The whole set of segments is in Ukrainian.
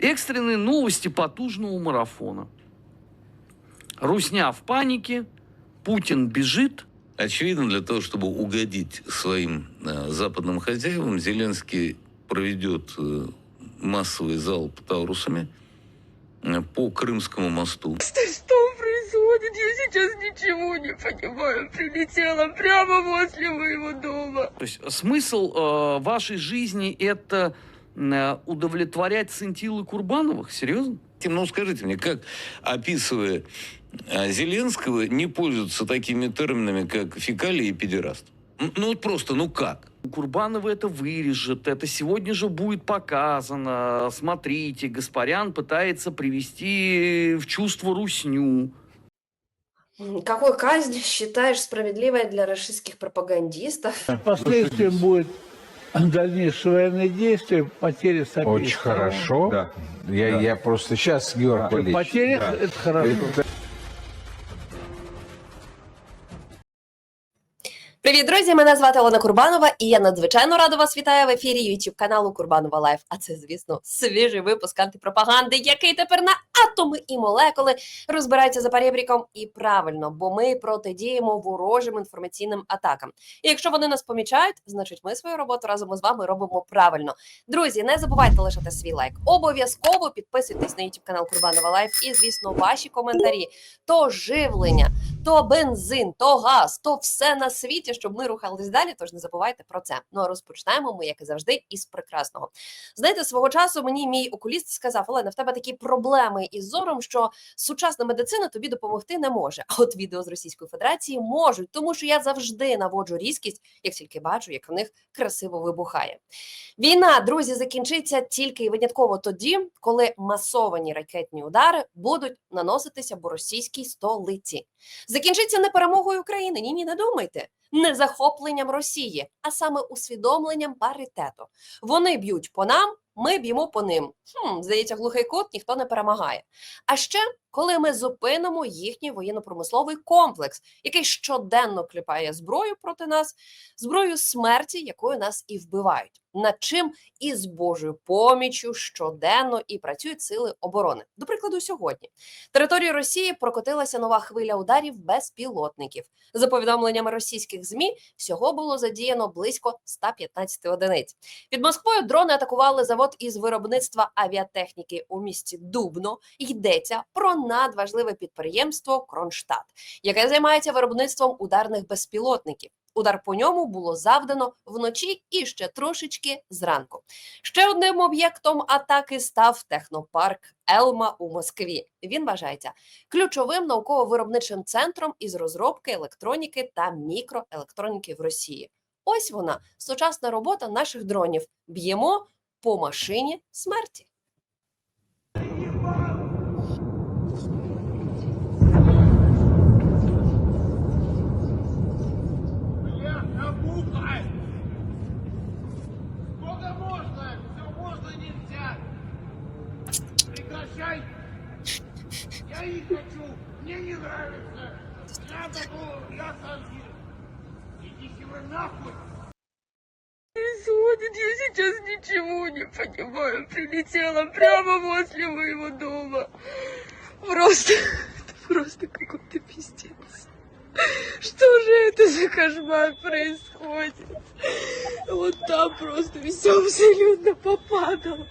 Экстренные новости потужного марафона. Русня в панике, Путин бежит. Очевидно, для того, чтобы угодить своим э, западным хозяевам, Зеленский проведет э, массовый залп таурусами э, по Крымскому мосту. Что происходит? Я сейчас ничего не понимаю. Прилетела прямо возле моего дома. То есть смысл э, вашей жизни это удовлетворять сцинтилы Курбановых? Серьезно? Тим, Ну, скажите мне, как, описывая э, Зеленского, не пользуются такими терминами, как фекалия и педераст? Ну, вот просто, ну как? Курбанова это вырежет, это сегодня же будет показано. Смотрите, Гаспарян пытается привести в чувство русню. М, Какую казнь считаешь справедливой для российских пропагандистов? Последствием будет дальнейшие военные действия, потери с обеих Очень сторон. хорошо. Да. Я, Да. я просто сейчас, Георг Валерьевич, Потери Да. это хорошо. это- Привіт, друзі! Мене звати Олена Курбанова, і я надзвичайно рада вас вітаю в ефірі YouTube каналу Курбанова Лайф. А це, звісно, свіжий випуск антипропаганди, який тепер на атоми і молекули розбирається за перебріком. І правильно, бо ми протидіємо ворожим інформаційним атакам. І якщо вони нас помічають, значить ми свою роботу разом із вами робимо правильно. Друзі, не забувайте лишати свій лайк. Обов'язково підписуйтесь на YouTube канал Курбанова Лайф і, звісно, ваші коментарі. То живлення, то бензин, то газ, то все на світі, щоб ми рухались далі. Тож не забувайте про це. Ну а розпочинаємо ми, як і завжди, із прекрасного. Знаєте, свого часу мені мій окуліст сказав: Олена, в тебе такі проблеми із зором, що сучасна медицина тобі допомогти не може. А от відео з Російської Федерації можуть, тому що я завжди наводжу різкість, як тільки бачу, як в них красиво вибухає. Війна, друзі, закінчиться тільки і винятково тоді, коли масовані ракетні удари будуть наноситися по російській столиці. Закінчиться не перемогою України. Ні, ні, не думайте, не захопленням Росії, а саме усвідомленням паритету. Вони б'ють по нам, ми б'ємо по ним. Хм, здається, глухий кут ніхто не перемагає. А ще коли ми зупинимо їхній воєнно-промисловий комплекс, який щоденно кліпає зброю проти нас, зброю смерті, якою нас і вбивають. Над чим і з Божою поміччю щоденно і працюють сили оборони. До прикладу, сьогодні територію Росії прокотилася нова хвиля ударів безпілотників. За повідомленнями російських змі, всього було задіяно близько 115 одиниць. Під Москвою дрони атакували завод із виробництва авіатехніки у місті Дубно. Йдеться про надважливе підприємство Кронштадт, яке займається виробництвом ударних безпілотників. Удар по ньому було завдано вночі і ще трошечки зранку. Ще одним об'єктом атаки став технопарк Елма у Москві. Він вважається ключовим науково-виробничим центром із розробки електроніки та мікроелектроніки в Росії. Ось вона сучасна робота наших дронів. Б'ємо по машині смерті. Я хочу! Мне не нравится! Я могу! Я сам. Идите вы нахуй! Происходит? Я сейчас ничего не понимаю. Прилетела прямо возле моего дома. Просто, это просто какой-то пиздец. Что же это за кошмар происходит? Вот там просто все абсолютно попадало.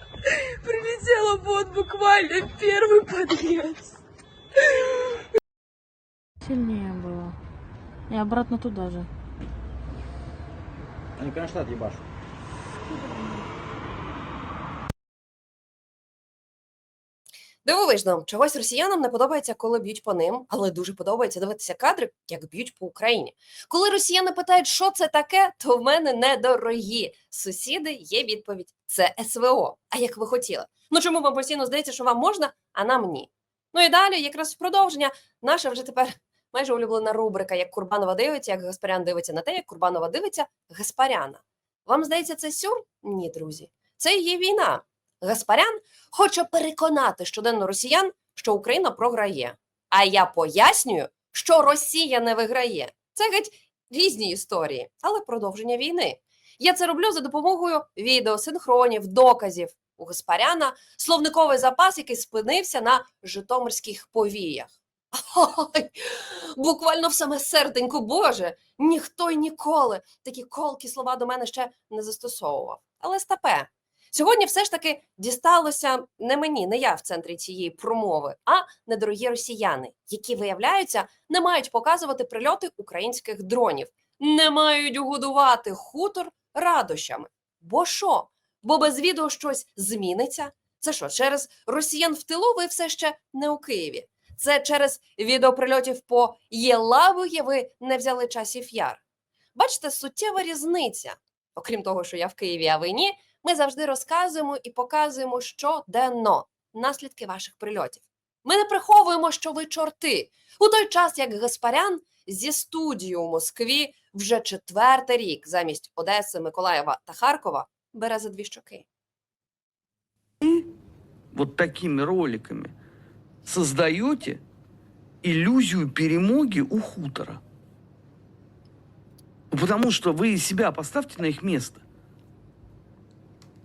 Прилетела вот буквально первый подъезд. Сильнее было. И обратно туда же. Они Кронштадт ебашут. Дивовижно, чогось росіянам не подобається, коли б'ють по ним, але дуже подобається дивитися кадри, як б'ють по Україні. Коли росіяни питають, що це таке, то в мене недорогі сусіди. Є відповідь: це СВО. А як ви хотіли? Ну чому вам постійно здається, що вам можна, а нам ні? Ну і далі, якраз в продовження, наша вже тепер майже улюблена рубрика, як Курбанова дивиться, як Гаспарян дивиться на те, як Курбанова дивиться Гаспаряна. Вам здається, це сюр? Ні, друзі, це є війна. Гаспарян хоче переконати щоденно росіян, що Україна програє. А я пояснюю, що Росія не виграє. Це геть різні історії, але продовження війни. Я це роблю за допомогою відео, синхронів, доказів. У Гаспаряна словниковий запас, який спинився на житомирських повіях. Ой, буквально в саме серденько Боже, ніхто й ніколи такі колкі слова до мене ще не застосовував. Але стапе, сьогодні все ж таки дісталося не мені, не я в центрі цієї промови, а недорогі росіяни, які, виявляються, не мають показувати прильоти українських дронів, не мають годувати хутор радощами. Бо що? Бо без відео щось зміниться? Це що, через росіян в тилу ви все ще не у Києві? Це через відеоприльотів по Єлабує ви не взяли часів яр. Бачите, суттєва різниця. Окрім того, що я в Києві, а ви ні, ми завжди розказуємо і показуємо щоденно наслідки ваших прильотів. Ми не приховуємо, що ви чорти. У той час, як Гаспарян зі студії у Москві вже четвертий рік замість Одеси, Миколаєва та Харкова бере за дві щоки. вот такими роликами создаете иллюзию перемоги у хутора. Потому что вы себя поставьте на их место.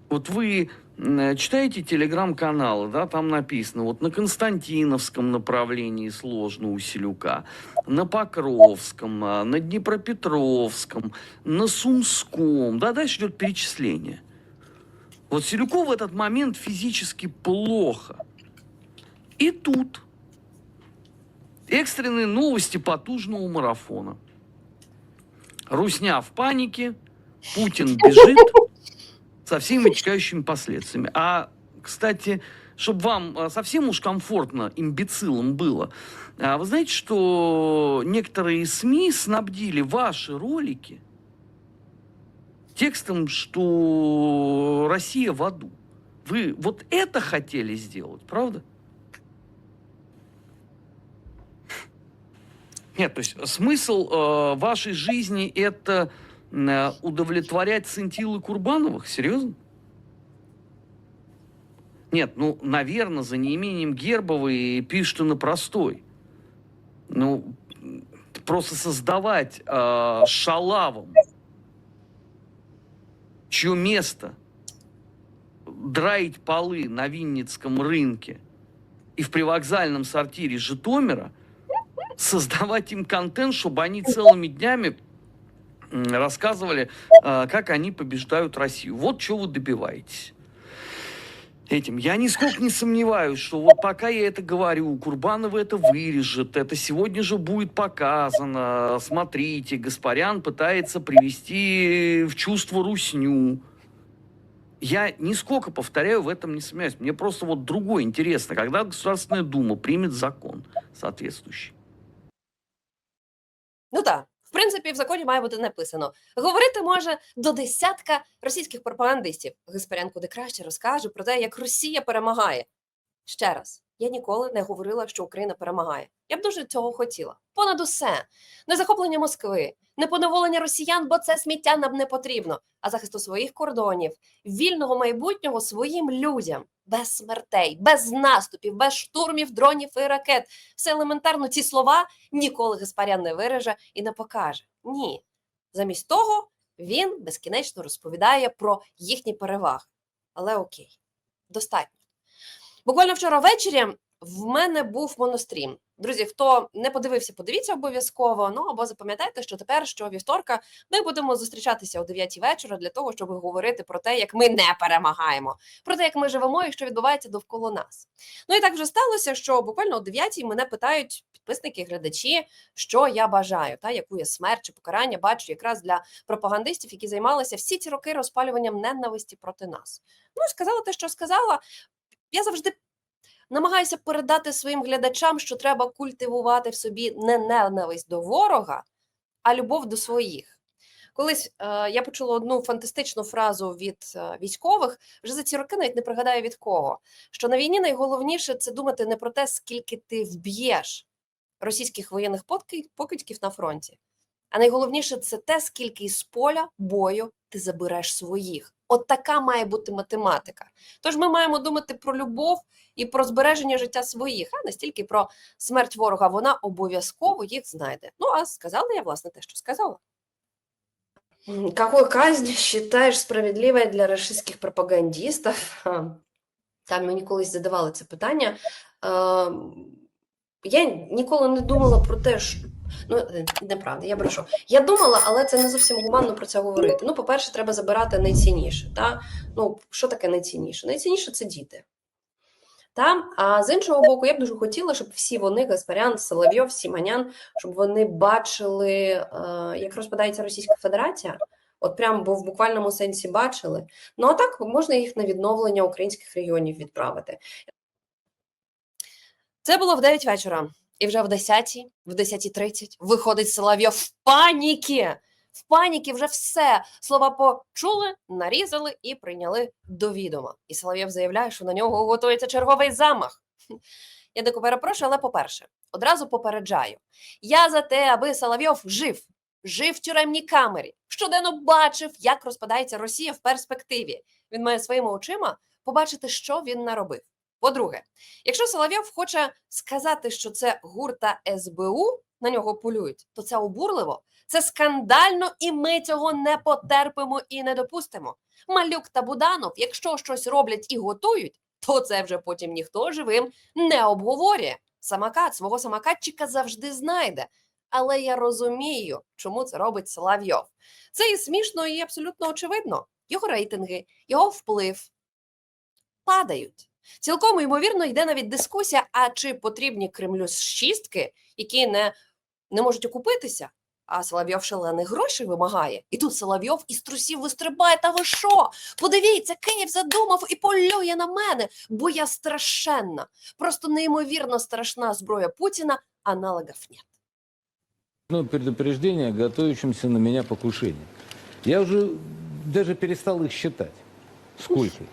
Вот вы м, читаете телеграм-каналы, да, там написано, вот на Константиновском направлении сложно у Селюка, на Покровском, а, на Днепропетровском, на Сумском, да, дальше идет перечисление. Вот Селюку в этот момент физически плохо. И тут экстренные новости потужного марафона. Русня в панике, Путин бежит со всеми вытекающими последствиями. А, кстати, чтобы вам а, совсем уж комфортно имбецилом было, а, вы знаете, что некоторые СМИ снабдили ваши ролики текстом, что Россия в аду. Вы вот это хотели сделать, правда? Нет, то есть смысл э, вашей жизни это удовлетворять Сентилы Курбановых? Серьезно? Нет, ну, наверное, за неимением Гербовой пишут на простой. Ну, просто создавать э, шалавом, чье место драить полы на Винницком рынке и в привокзальном сортире Житомира, создавать им контент, чтобы они целыми днями рассказывали, э, как они побеждают Россию. Вот чего вы добиваетесь этим. Я нисколько не сомневаюсь, что вот пока я это говорю, Курбанова это вырежет, это сегодня же будет показано. Смотрите, Гаспарян пытается привести в чувство русню. Я нисколько, повторяю, в этом не сомневаюсь. Мне просто вот другое интересно, когда Государственная Дума примет закон соответствующий. Ну в принципі, в законі має бути написано: говорити може до десятка російських пропагандистів. Гаспарян куди краще розкаже про те, як Росія перемагає. Ще раз, я ніколи не говорила, що Україна перемагає. Я б дуже цього хотіла. Понад усе, не захоплення Москви, не поневолення росіян, бо це сміття нам не потрібно, а захисту своїх кордонів, вільного майбутнього своїм людям, без смертей, без наступів, без штурмів, дронів і ракет. Все елементарно ці слова ніколи Гаспарян не виреже і не покаже. Ні. Замість того він безкінечно розповідає про їхні переваги. Але окей, достатньо. Буквально вчора ввечері в мене був монострім. Друзі, хто не подивився, подивіться обов'язково. Ну або запам'ятайте, що тепер, що вівторка, ми будемо зустрічатися о 9 вечора для того, щоб говорити про те, як ми не перемагаємо, про те, як ми живемо і що відбувається довкола нас. Ну і так вже сталося, що буквально о 9 мене питають підписники, глядачі, що я бажаю, та яку я смерть чи покарання бачу якраз для пропагандистів, які займалися всі ці роки розпалюванням ненависті проти нас. Ну сказала те, що сказала. Я завжди намагаюся передати своїм глядачам, що треба культивувати в собі не ненависть до ворога, а любов до своїх. Колись е, я почула одну фантастичну фразу від е, військових, вже за ці роки навіть не пригадаю від кого. Що на війні найголовніше це думати не про те, скільки ти вб'єш російських воєнних покидьків на фронті, а найголовніше це те, скільки із поля бою ти забереш своїх. От така має бути математика. Тож ми маємо думати про любов і про збереження життя своїх, а не стільки про смерть ворога. Вона обов'язково їх знайде. Ну а сказала я власне те, що сказала. Какую казнь считаешь справедливой для российских пропагандистов? Там мені колись задавали це питання. Я ніколи не думала про те, що. Ну, е, неправда, я брешу. Я думала, але це не зовсім гуманно про це говорити. Ну, по-перше, треба забирати найцінніше. Та? Ну, що таке найцінніше? Найцінніше це діти. Та? А з іншого боку, я б дуже хотіла, щоб всі вони, Гаспарян, Соловйов, Сіманян, щоб вони бачили, е, як розпадається Російська Федерація. От прям бо в буквальному сенсі бачили. Ну а так можна їх на відновлення українських регіонів відправити. Це було в 9 вечора. І вже в 10, в 10.30 виходить Соловйов в паніки. В паніки вже все. Слова почули, нарізали і прийняли до відома. І Соловйов заявляє, що на нього готується черговий замах. Я дико перепрошую, але по-перше, одразу попереджаю: я за те, аби Соловйов жив, жив в тюремній камері, щоденно бачив, як розпадається Росія в перспективі. Він має своїми очима побачити, що він наробив. По-друге, якщо Соловйов хоче сказати, що це гурта СБУ на нього полюють, то це обурливо, це скандально, і ми цього не потерпимо і не допустимо. Малюк та Буданов, якщо щось роблять і готують, то це вже потім ніхто живим не обговорює. Самокат свого самокатчика завжди знайде. Але я розумію, чому це робить Соловйов. Це і смішно, і абсолютно очевидно. Його рейтинги, його вплив падають. Цілком ймовірно йде навіть дискусія: а чи потрібні Кремлю шістки, які не, не можуть окупитися? А Соловйов шалених грошей вимагає. І тут Соловйов із трусів вистрибає. Та ви що? Подивіться, Київ задумав і полює на мене, бо я страшенна. Просто неймовірно страшна зброя Путіна, аналогів нет. Ну, предупреждение о на меня покушении. Я уже даже перестал их считать. Сколько?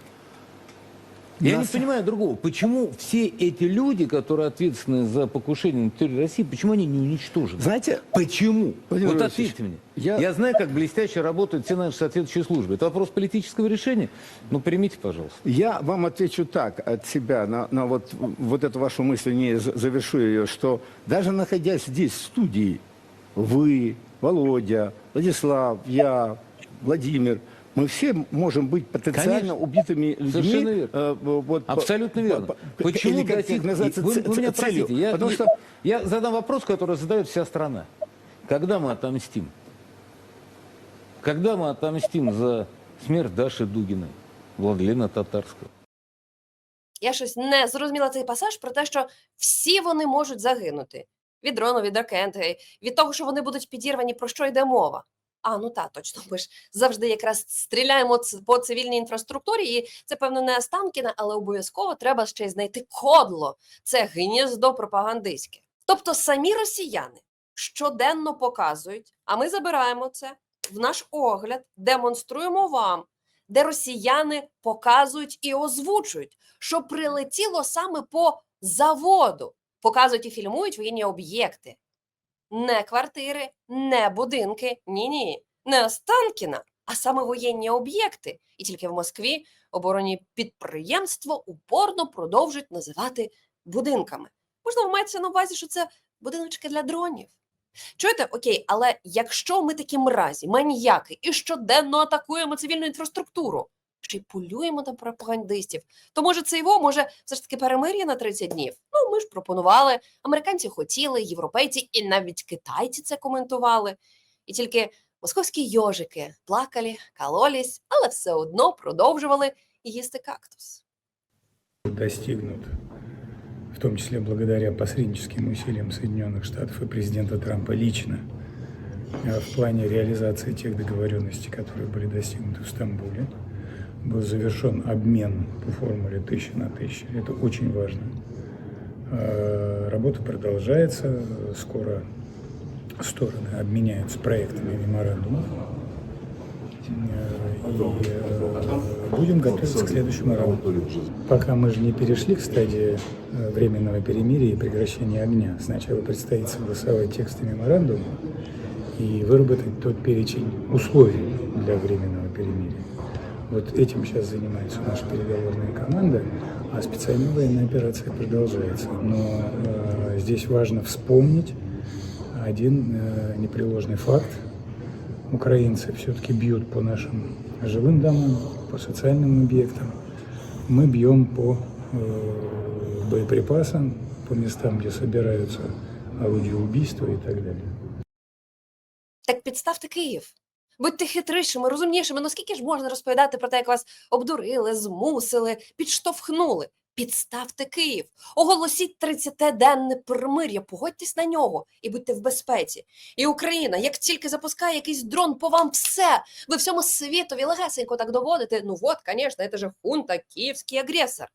их. Я не понимаю другого. Почему все эти люди, которые ответственны за покушение на территории России, почему они не уничтожены? Знаете, Почему? Владимир вот Владимирович, ответьте мне. я- Я... знаю, как блестяще работают все наши соответствующие службы. Это вопрос политического решения. Ну, примите, пожалуйста. я вам отвечу так от себя на, на вот, вот эту вашу мысль, не за- завершу ее, что даже находясь здесь, в студии, вы, Володя, Владислав, я, Владимир, мы все можем быть потенциально Конечно. убитыми людьми. Совершенно верно. э, вот, по- Абсолютно по- верно. по- Почему или как достиг- их называется, вы, ц- вы меня ц- целью? простите, я, Потому не- что я задам вопрос, который задает вся страна. Когда мы отомстим? Когда мы отомстим за смерть Даши Дугиной, Владлена Татарского? Я щось не зрозуміла цей пасаж про те, що всі вони можуть загинути від дрону, від ракети, від того, що вони будуть підірвані, про що йде мова. А, ну та, точно, ми ж завжди якраз стріляємо по цивільній інфраструктурі, і це, певно, не Останкіна, але обов'язково треба ще й знайти кодло. Це гніздо пропагандистське. Тобто самі росіяни щоденно показують, а ми забираємо це в наш огляд, демонструємо вам, де росіяни показують і озвучують, що прилетіло саме по заводу. Показують і фільмують воєнні об'єкти. Не квартири, не будинки, ні-ні, не Останкіна, а саме воєнні об'єкти. І тільки в Москві оборонні підприємства упорно продовжують називати будинками. Можливо, мається на увазі, що це будиночки для дронів. Чуєте, окей, але якщо ми такі мразі, маніяки і щоденно атакуємо цивільну інфраструктуру, ще й полюємо на пропагандистів, то може це його, може все ж таки перемир'я на 30 днів? Ну, ми ж пропонували, американці хотіли, європейці і навіть китайці це коментували. І тільки московські йожики плакали, кололись, але все одно продовжували їсти кактус. достигнут, в том числе благодаря посредническим усилиям Соединенных Штатов и президента Трампа лично, э, в плане реализации тех договоренностей, которые были достигнуты в Стамбуле. Был завершен обмен по формуле тысяча на тысячу. Это очень важно. Э, Работа продолжается. Скоро стороны обменяются проектами меморандумов. Э, И э, будем готовиться к следующему раунду. Пока мы же не перешли к стадии э, временного перемирия и прекращения огня. Сначала предстоит согласовать тексты меморандума и выработать тот перечень условий для временного перемирия. Вот этим сейчас занимается наша переговорная команда, а специальная военная операция продолжается. Но э, здесь важно вспомнить один э, непреложный факт. Украинцы все-таки бьют по нашим жилым домам, по социальным объектам. мы бьем по э, боеприпасам, по местам, где собираются орудия убийства и так далее. Так підставте Київ. Будьте хитрішими, розумнішими. Ну скільки ж можна розповідати про те, як вас обдурили, змусили, підштовхнули? Підставте Київ, оголосіть 30-денне перемир'я, погодьтесь на нього і будьте в безпеці. І Україна, як тільки запускає якийсь дрон по вам, все, ви всьому світові легесенько так доводите. Ну от, звісно, це же хунта, київський агресор.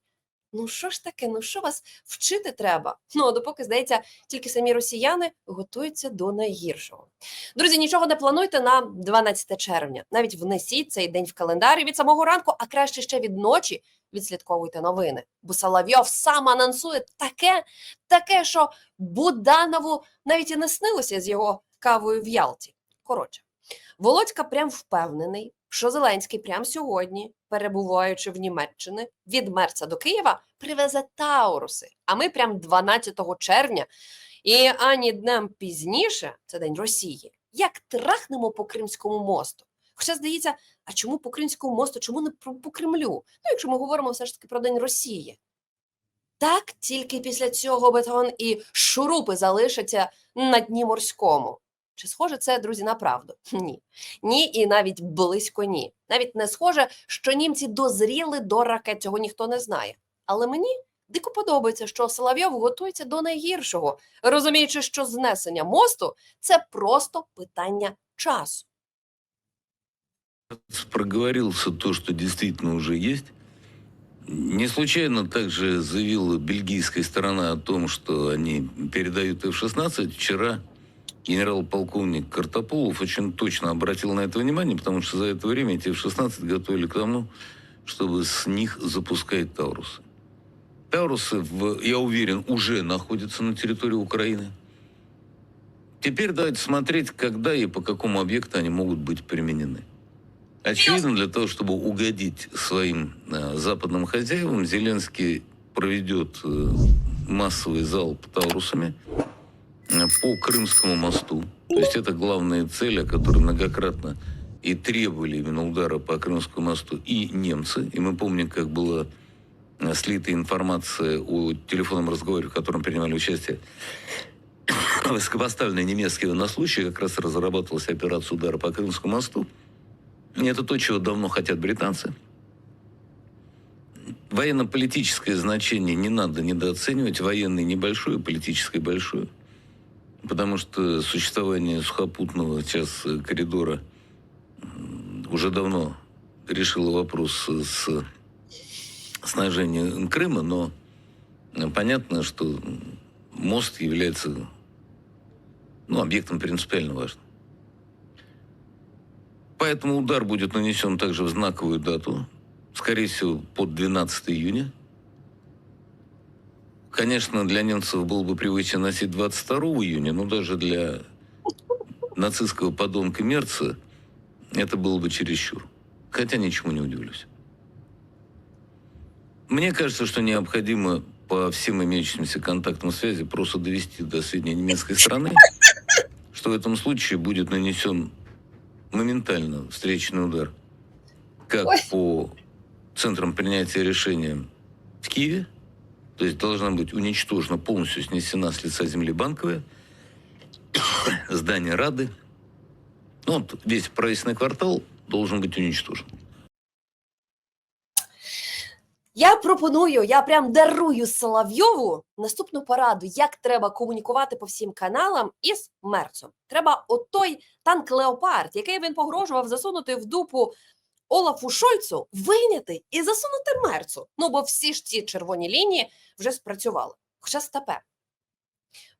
Ну що ж таке, ну що вас вчити треба? Ну, а допоки, здається, тільки самі росіяни готуються до найгіршого. Друзі, нічого не плануйте на 12 червня. Навіть внесіть цей день в календар і від самого ранку, а краще ще від ночі відслідковуйте новини. Бо Соловйов сам анонсує таке, таке, що Буданову навіть і не снилося з його кавою в Ялті. Коротше, Володька прям впевнений, що Зеленський прямо сьогодні, перебуваючи в Німеччині, від Мерца до Києва, привезе Тауруси. А ми прям 12 червня і ані днем пізніше, це день Росії, як трахнемо по Кримському мосту. Хоча здається, а чому по Кримському мосту, чому не по Кремлю? Ну, якщо ми говоримо все ж таки про День Росії. Так тільки після цього бетон і шурупи залишаться на дні морському. Чи схоже це, друзі, на правду? Ні. Ні, і навіть близько ні. Навіть не схоже, що німці дозріли до ракет, цього ніхто не знає. Але мені дико подобається, що Соловйов готується до найгіршого, розуміючи, що знесення мосту це просто питання часу. проговорился то, что действительно уже есть. Не случайно также заявила бельгийская сторона о том, что они передают F-16. Вчера генерал-полковник Картополов очень точно обратил на это внимание, потому что за это время эти F-16 готовили к тому, чтобы с них запускать Таурусы. Таурусы, в, я уверен, уже находятся на территории Украины. Теперь давайте смотреть, когда и по какому объекту они могут быть применены. Очевидно, для того, чтобы угодить своим э, западным хозяевам, Зеленский проведет э, массовый залп Таурусами по Крымскому мосту. То есть это главная цель, о которой многократно и требовали именно удара по Крымскому мосту и немцы. И мы помним, как была слита информация о телефонном разговоре, в котором принимали участие высокопоставленные немецкие военнослужащие, как раз разрабатывалась операция удара по Крымскому мосту. И это то, чего давно хотят британцы. Военно-политическое значение не надо недооценивать. Военное небольшое, политическое большое. Потому что существование сухопутного сейчас э, коридора уже давно решило вопрос с снабжением Крыма, но э, понятно, что мост является ну, объектом принципиально важным. Поэтому удар будет нанесен также в знаковую дату, скорее всего, под 12 июня. Конечно, для немцев было бы привычно носить 22 июня, но даже для нацистского подонка Мерца это было бы чересчур. Хотя ничему не удивлюсь. Мне кажется, что необходимо по всем имеющимся контактам связи просто довести до сведения немецкой страны, что в этом случае будет нанесен моментально встречный удар как Ой. по центрам принятия решения в Киеве, то есть должна быть уничтожена, полностью снесена с лица земли банковая, здание Рады. Ну, вот весь правительственный квартал должен быть уничтожен. Я пропоную, я прям дарую Соловйову наступну пораду, як треба комунікувати по всім каналам із Мерцом. Треба отой танк Леопард, який він погрожував засунути в дупу Олафу Шольцу, вийняти і засунути Мерцу. Ну бо всі ж ці червоні лінії вже спрацювали. Хоча степе.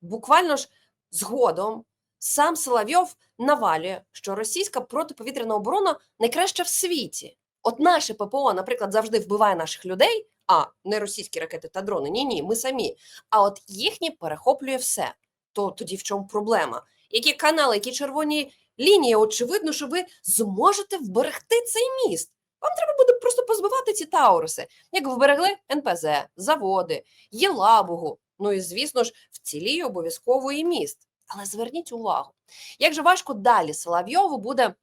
Буквально ж згодом сам Соловйов навалює, що російська протиповітряна оборона найкраща в світі. От наше ППО, наприклад, завжди вбиває наших людей, а не російські ракети та дрони. Ні, ні, ми самі. А от їхні перехоплює все. То тоді в чому проблема? Які канали, які червоні лінії? Очевидно, що ви зможете вберегти цей міст. Вам треба буде просто позбивати ці тауруси, як вберегли НПЗ, заводи, Єлабугу. Ну і звісно ж, вціліє обов'язково і міст. Але зверніть увагу, як же важко далі Соловйову буде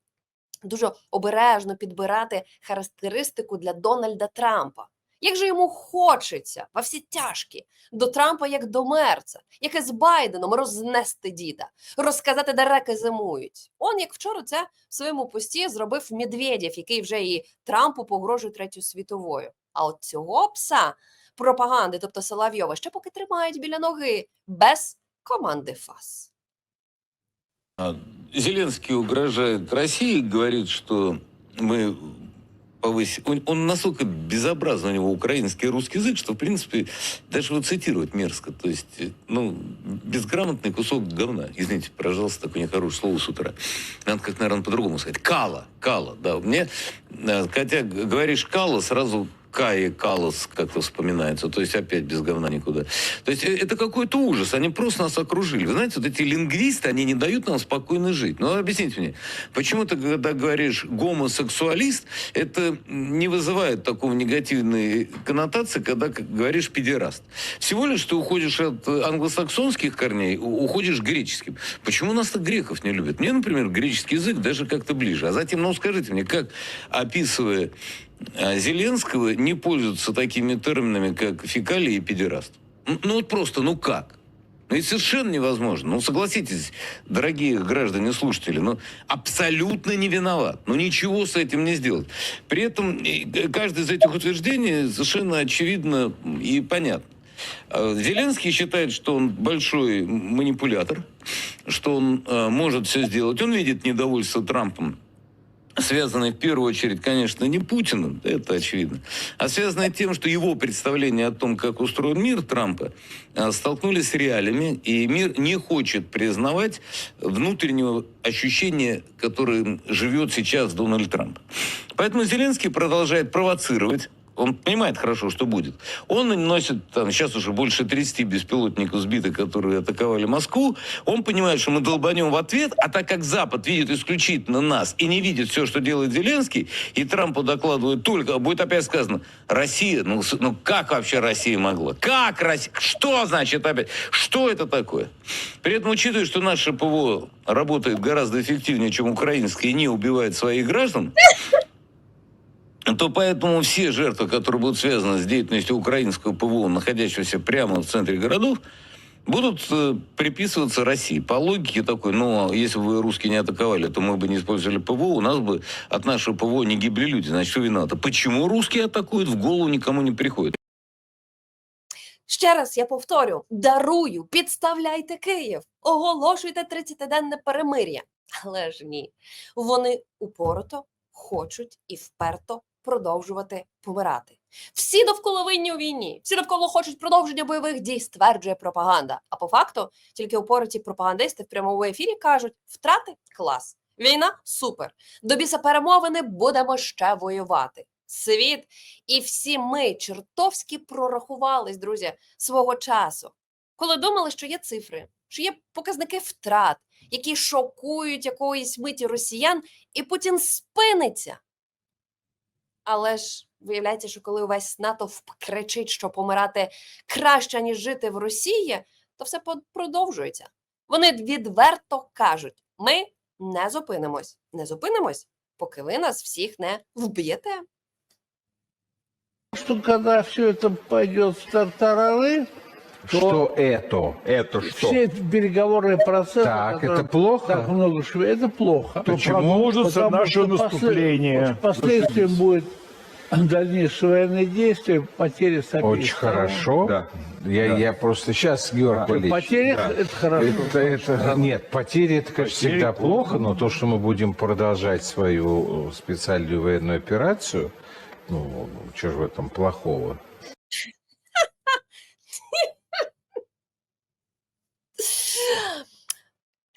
дуже обережно підбирати характеристику для Дональда Трампа, Як же йому хочеться во всі тяжкі до Трампа як до мерца, як із Байденом рознести діда, розказати, де реки зимують. Он як вчора це в своєму пості зробив Медведєв, який вже і Трампу погрожує третю світовою. А от цього пса пропаганди, тобто Соловйова, ще поки тримають біля ноги без команди ФАС. А Зеленский угрожает России, говорит, что мы повысим... Он, он настолько безобразный у него украинский и русский язык, что, в принципе, даже его цитировать мерзко. То есть, э, ну, безграмотный кусок говна. Извините, пожалуйста, такое нехорошее слово с утра. Надо как, наверное, по-другому сказать. Кала, кала, да. Мне, э, хотя г- говоришь кала, сразу Кая Калас как-то вспоминается. То есть опять без говна никуда. То есть э, это какой-то ужас. Они просто нас окружили. Вы знаете, вот эти лингвисты, они не дают нам спокойно жить. Ну, объясните мне, почему ты, когда говоришь гомосексуалист, это не вызывает такого негативной коннотации, когда говоришь педераст. Всего лишь ты уходишь от э, англосаксонских корней, уходишь греческим. Почему нас так греков не любят? Мне, например, греческий язык даже как-то ближе. А затем, ну, скажите мне, как, описывая Зеленского не пользуются такими терминами, как фекалия и педераст. Ну, ну вот просто, ну как? Ну, это совершенно невозможно. Ну, согласитесь, дорогие граждане слушатели, ну, абсолютно не виноват. Ну, ничего с этим не сделать. При этом э, каждое из этих утверждений совершенно очевидно и понятно. А Зеленский считает, что он большой манипулятор, что он э, может все сделать. Он видит недовольство Трампом связанное в первую очередь, конечно, не Путиным, это очевидно, а связанное тем, что его представление о том, как устроен мир Трампа, а, столкнулись с реалиями, и мир не хочет признавать внутреннего ощущения, которым живет сейчас Дональд Трамп. Поэтому Зеленский продолжает провоцировать он понимает хорошо, что будет. Он носит, там, сейчас уже больше 30 беспилотников сбитых, которые атаковали Москву. Он понимает, что мы долбанем в ответ, а так как Запад видит исключительно нас и не видит все, что делает Зеленский, и Трампу докладывают только, будет опять сказано, Россия, ну, ну как вообще Россия могла? Как Россия? Что значит опять? Что это такое? При этом, учитывая, что наше ПВО работает гораздо эффективнее, чем украинское, и не убивает своих граждан, то поэтому все жертвы, которые будут связаны с деятельностью украинского ПВО, находящегося прямо в центре городов, будут э, приписываться России. По логике такой, ну, а если бы вы русские не атаковали, то мы бы не использовали ПВО, у нас бы от нашего ПВО не гибли люди. Значит, что виноваты? Почему русские атакуют, в голову никому не приходит. Ще раз я повторю: дарую, підставляйте Київ, оголошуйте 30-денне перемир'я. Але ж ні, вони упорото хочуть і вперто продовжувати помирати. Всі довкола винні у війні, всі навколо хочуть продовження бойових дій, стверджує пропаганда. А по факту тільки упороті пропагандисти в прямому ефірі кажуть: втрати клас, війна супер. До біса перемовини будемо ще воювати. Світ і всі ми чертовськи прорахувались, друзі, свого часу, коли думали, що є цифри, що є показники втрат, які шокують якоїсь миті росіян, і Путін спиниться. Але ж виявляється, що коли увесь натовп кричить, що помирати краще, ніж жити в Росії, то все продовжується. Вони відверто кажуть: ми не зупинимось, не зупинимось, поки ви нас всіх не вб'єте. Что когда все это пойдет в тартарары, то Что это? Это что? все эти переговорные процессы, Так, это плохо? так много шве- это плохо. Почему? Продолжится Потому наше что наступление. послед- Последствием будет дальнейшие военные действия, потери с обеих Очень сторон. хорошо. Да. Я, я просто сейчас, Георг Валерьевич, Потери да. это хорошо. Это, это- нет, потери это, конечно, всегда плохо, но то, что мы будем продолжать свою э, специальную военную операцию, ну, что же в этом плохого?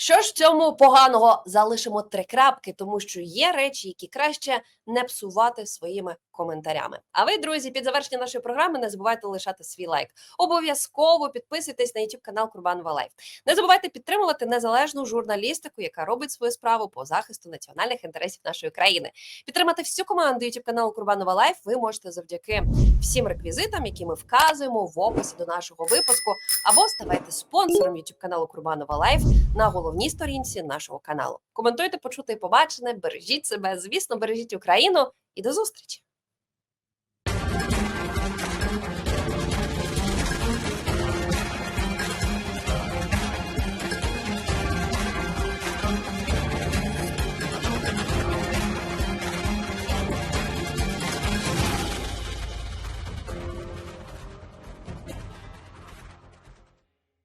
Що ж в цьому поганого залишимо три крапки, тому що є речі, які краще не псувати своїми коментарями. А ви, друзі, під завершення нашої програми не забувайте лишати свій лайк. Обов'язково підписуйтесь на YouTube канал Курбанова Лайф. Не забувайте підтримувати незалежну журналістику, яка робить свою справу по захисту національних інтересів нашої країни. Підтримати всю команду YouTube каналу Курбанова Лайф ви можете завдяки всім реквізитам, які ми вказуємо в описі до нашого випуску, або ставайте спонсором YouTube каналу Курбанова Лайф на головній сторінці нашого каналу. Коментуйте, почути і побачене, бережіть себе, звісно, бережіть Україну і до зустрічі!